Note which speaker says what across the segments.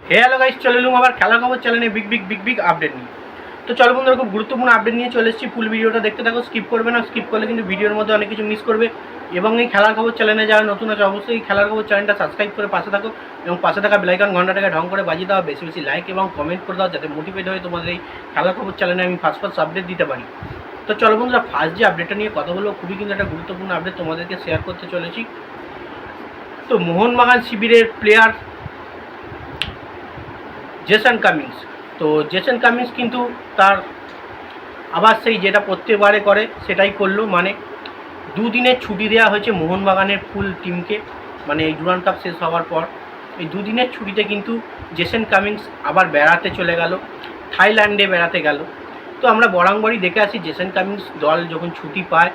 Speaker 1: হে hello guys চলে এলুম আবার খেলা খবর চ্যানেলে big big big big update নিয়ে। তো চলো বন্ধুরা, খুব গুরুত্বপূর্ণ আপডেট নিয়ে চলে এসেছি। ফুল ভিডিওটা দেখতে থাকো স্কিপ করবে না স্কিপ করলে কিন্তু ভিডিওর মধ্যে অনেক কিছু মিস করবে। এবং এই খেলার খবর চ্যানেলে যারা নতুন আছে, অবশ্যই এই খেলার খবর চ্যানেলটা সাবস্ক্রাইব করে পাশে থাকো। এবং পাশে থাকা বেলাইকন ঘন্টাটাকে ঢং করে বাজিয়ে দাও বেশি বেশি লাইক এবং কমেন্ট করে দাও, যাতে মোটিভেট হয়ে তোমাদের এই খেলার খবর চ্যানেলে আমি ফার্স্ট ফার্স্ট আপডেট দিতে পারি। তো চলো বন্ধুরা ফার্স্ট যে আপডেটটা নিয়ে কথা বলব, খুবই কিন্তু একটা গুরুত্বপূর্ণ আপডেট তোমাদেরকে শেয়ার করতে চলেছি। তো মোহনবাগান শিবিরের প্লেয়ার জেসন কামিংস তো জেসন কামিংস কিন্তু তার আবার সেই যেটা প্রত্যেকবারে করে, সেটাই করল। মানে দুদিনের ছুটি দেওয়া হয়েছে মোহনবাগানের ফুল টিমকে। মানে এই ডুরান কাপ শেষ হওয়ার পর এই দুদিনের ছুটিতে কিন্তু জেসন কামিংস আবার বেড়াতে চলে গেল, থাইল্যান্ডে বেড়াতে গেল। তো আমরা বরাংবরই দেখে আসি জেসন কামিংস দল যখন ছুটি পায়,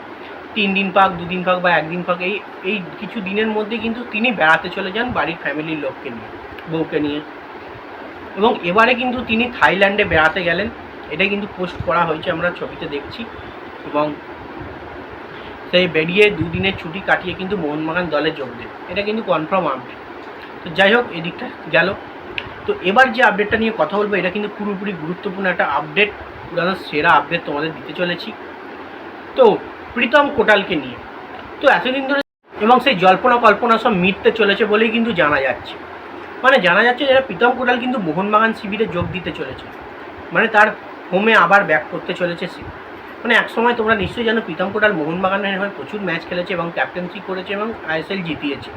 Speaker 1: তিন দিন পাক, দুদিন পাক বা একদিন পাক, এই এই কিছু দিনের মধ্যে কিন্তু তিনি বেড়াতে চলে যান বাড়ির ফ্যামিলির লোককে নিয়ে, বউকে নিয়ে। এবং এবারে কিন্তু তিনি থাইল্যান্ডে বেড়াতে গেলেন। এটা কিন্তু পোস্ট করা হয়েছে, আমরা ছবিতে দেখছি। এবং সেই বেরিয়ে দুদিনের ছুটি কাটিয়ে কিন্তু মোহনবাগান দলে যোগ দেন। এটা কিন্তু কনফার্ম আপডেট তো যাই হোক, এদিকটা গেল। তো এবার যে আপডেটটা নিয়ে কথা বলব, এটা কিন্তু পুরোপুরি গুরুত্বপূর্ণ একটা আপডেট পুরানো সেরা আপডেট তোমাদের দিতে চলেছি। তো প্রীতম কোটালকে নিয়ে। তো এতদিন ধরে এবং সেই জল্পনা কল্পনা সব মিটতে চলেছে বলেই কিন্তু জানা যাচ্ছে। মানে জানা যাচ্ছে যে প্রীতম কোটাল কিন্তু মোহনবাগান শিবিরে যোগ দিতে চলেছে। মানে তার হোমে আবার ব্যাক করতে চলেছে সে। মানে এক সময় তোমরা নিশ্চয়ই জানো প্রীতম কোটাল মোহনবাগানের হয়ে প্রচুর ম্যাচ খেলেছে এবং ক্যাপ্টেন্সি করেছে এবং আইএসএল জিতিয়েছে।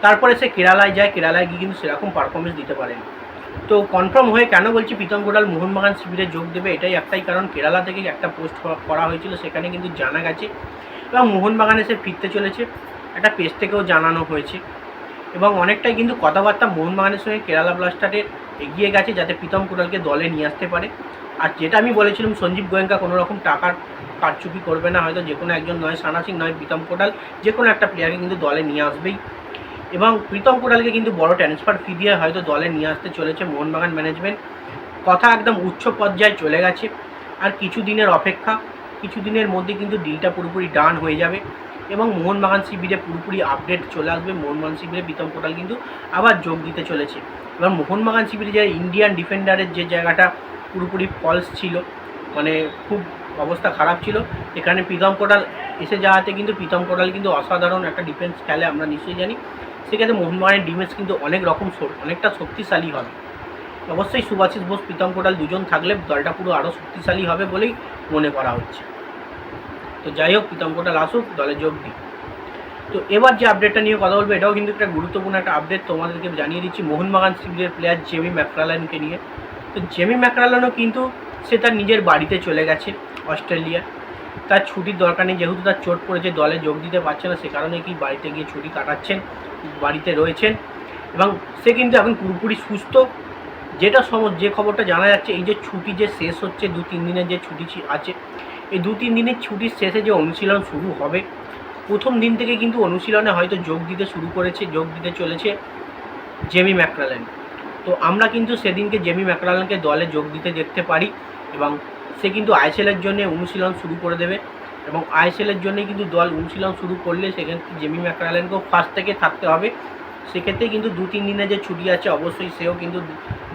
Speaker 1: তারপরে সে কেরালায় যায়, কেরালায় গিয়ে কিন্তু সেরকম পারফরমেন্স দিতে পারেনি। তো কনফার্ম হয়ে কেন বলছি প্রীতম কোটাল মোহনবাগান শিবিরে যোগ দেবে? এটাই একটাই কারণ। কেরালা থেকে একটা পোস্ট করা হয়েছিল, সেখানে কিন্তু জানা গেছে। এবং মোহনবাগানে সে ফিরতে চলেছে। একটা পেজ থেকেও জানানো হয়েছে। এবং অনেকটাই কিন্তু কথাবার্তা মোহনবাগানের সঙ্গে কেরালা ব্লাস্টারের এগিয়ে গেছে যাতে প্রীতম কোটালকে দলে নিয়ে আসতে পারে। আর যেটা আমি বলেছিলাম, সঞ্জীব গোয়েঙ্কা কোনো রকম টাকার কারচুপি করবে না, হয়তো যে কোনো একজন নয়, সানা সিং নয়, প্রীতম কোটাল যে কোনো একটা প্লেয়ারকে কিন্তু দলে নিয়ে আসবেই। এবং প্রীতম কোটালকে কিন্তু বড় ট্রান্সফার ফি দিয়ে হয়তো দলে নিয়ে আসতে চলেছে মোহনবাগান ম্যানেজমেন্ট কথা একদম উচ্চ পর্যায়ে চলে গেছে। আর কিছু দিনের অপেক্ষা কিছু দিনের মধ্যে কিন্তু ডিলটা পুরোপুরি ডান হয়ে যাবে। এবং মোহনবাগান শিবিরে পুরোপুরি আপডেট চলে আসবে। মোহনবাগান শিবিরে প্রীতম কোটাল কিন্তু আবার যোগ দিতে চলেছে। এবার মোহনবাগান শিবিরে যে ইন্ডিয়ান ডিফেন্ডারের যে জায়গাটা পুরোপুরি ফলস ছিল মানে খুব অবস্থা খারাপ ছিল, এখানে প্রীতম কোটাল এসে যাওয়াতে কিন্তু প্রীতম কোটাল কিন্তু অসাধারণ একটা ডিফেন্স খেলে আমরা নিশ্চয়ই জানি। সেক্ষেত্রে মোহনবাগানের ডিফেন্স কিন্তু অনেক রকম অনেকটা শক্তিশালী হবে। অবশ্যই সুভাষিস বোস, প্রীতম কোটাল দুজন থাকলে দলটা পুরো আরও শক্তিশালী হবে বলেই মনে করা হচ্ছে। তো যাই হোক প্রীতম কোটাল আসুক দলে যোগ দিই। তো এবার যে আপডেটটা নিয়ে কথা বলব, এটাও কিন্তু একটা গুরুত্বপূর্ণ একটা আপডেট তোমাদেরকে জানিয়ে দিচ্ছি। মোহনবাগান শিবিরের প্লেয়ার জেমি ম্যাকরালানকে নিয়ে। তো জেমি ম্যাকরালানও কিন্তু সে তার নিজের বাড়িতে চলে গেছে, অস্ট্রেলিয়া। তার ছুটির দরকার নেই, যেহেতু তার চোট পড়েছে, দলে যোগ দিতে পারছে না, সে কারণে কি বাড়িতে গিয়ে ছুটি কাটাচ্ছেন, বাড়িতে রয়েছেন। এবং সে কিন্তু এখন পুরোপুরি সুস্থ যেটা সম যে খবরটা জানা যাচ্ছে, এই যে ছুটি যে শেষ হচ্ছে, দু তিন দিনের যে ছুটি আছে, এই দু তিন দিনের ছুটির শেষে যে অনুশীলন শুরু হবে, প্রথম দিন থেকে কিন্তু অনুশীলনে হয়তো যোগ দিতে শুরু করেছে, যোগ দিতে চলেছে জেমি ম্যাকরালেন তো আমরা কিন্তু সেদিনকে জেমি ম্যাকরালেনকে দলে যোগ দিতে দেখতে পারি এবং সে কিন্তু আইএসএলের জন্য অনুশীলন শুরু করে দেবে এবং আইএসএলের জন্যই কিন্তু দল অনুশীলন শুরু করলে সেখানে জেমি ম্যাকরালেনকেও ফার্স্ট থেকে থাকতে হবে। সেক্ষেত্রে কিন্তু দু, তিন দিনের যে ছুটি আছে, অবশ্যই সেও কিন্তু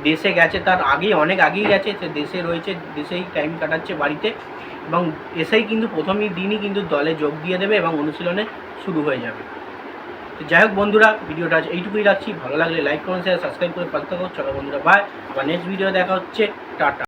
Speaker 1: দেশে গেছে। তার আগেই, অনেক আগেই গেছে, সে দেশে রয়েছে, দেশেই টাইম কাটাচ্ছে বাড়িতে। এবং এসেই কিন্তু প্রথমই দিনই কিন্তু দলে যোগ দিয়ে দেবে এবং অনুশীলনে শুরু হয়ে যাবে। তো যাই হোক বন্ধুরা, ভিডিওটা আজ এইটুকুই রাখছি। ভালো লাগলে লাইক করুন শেয়ার সাবস্ক্রাইব করে পাশে থাকো। চলো বন্ধুরা বাই আবার নেক্সট ভিডিও দেখা হচ্ছে। টাটা।